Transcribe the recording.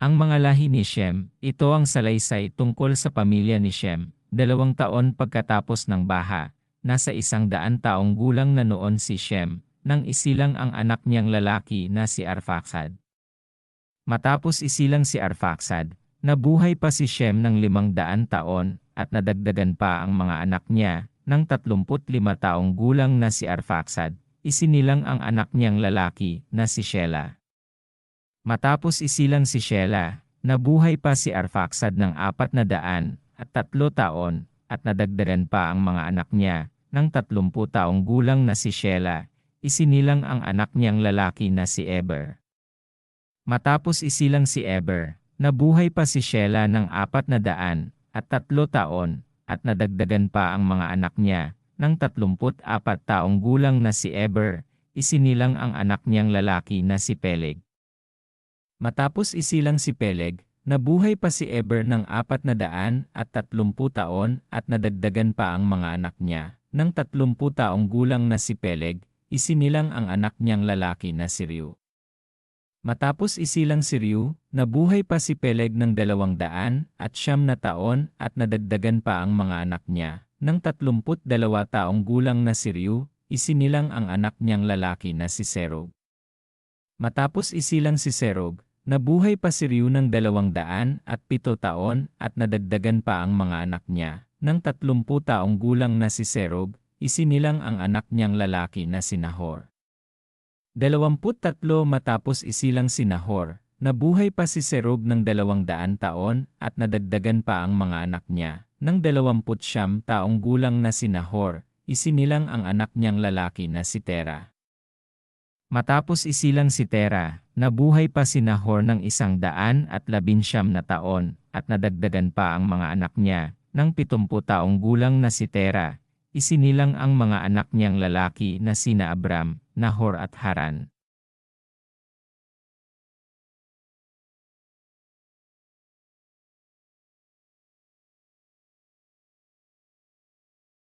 Ang mga lahi ni Shem, ito ang salaysay tungkol sa pamilya ni Shem. Dalawang taon pagkatapos ng baha, nasa isang daan taong gulang na noon si Shem, nang isilang ang anak niyang lalaki na si Arfaxad. Matapos isilang si Arfaxad, nabuhay pa si Shem ng limang daan taon, at nadagdagan pa ang mga anak niya, ng 35 taong gulang na si Arfaxad, isinilang ang anak niyang lalaki na si Shelah. Matapos isilang si Shelah, nabuhay pa si Arfaxad ng apat na daan at tatlo taon at nadagdagan pa ang mga anak niya ng 30 taong gulang na si Shelah, isinilang ang anak niyang lalaki na si Eber. Matapos isilang si Eber, nabuhay pa si Shelah ng apat na daan at tatlo taon at nadagdagan pa ang mga anak niya ng 34 taong gulang na si Eber, isinilang ang anak niyang lalaki na si Peleg. Matapos isilang si Peleg, nabuhay pa si Eber ng apat na daan at tatlumpu taon at nadagdagan pa ang mga anak niya. Nang tatlumpu taong gulang na si Peleg, isinilang ang anak niyang lalaki na si Ryu. Matapos isilang si Ryu, nabuhay pa si Peleg ng dalawang daan at siyam na taon at nadagdagan pa ang mga anak niya. Nang tatlumput dalawa taong gulang na si Ryu, isinilang ang anak niyang lalaki na si Serog. Matapos isilang si Serog, Nabuhay pa si Ryu ng dalawang daan at pito taon at nadagdagan pa ang mga anak niya. Nang tatlumpu taong gulang na si Serog, isinilang ang anak niyang lalaki na si Nahor. Dalawamput tatlo matapos isilang si Nahor, nabuhay pa si Serog ng dalawang daan taon at nadagdagan pa ang mga anak niya. Nang dalawamput siyam taong gulang na si Nahor, isinilang ang anak niyang lalaki na si Tera. Matapos isilang si Tera, nabuhay pa si Nahor ng isang daan at labinsyam na taon, at nadagdagan pa ang mga anak niya, ng pitumpu taong gulang na si Tera, isinilang ang mga anak niyang lalaki na sina Abram, Nahor at Haran.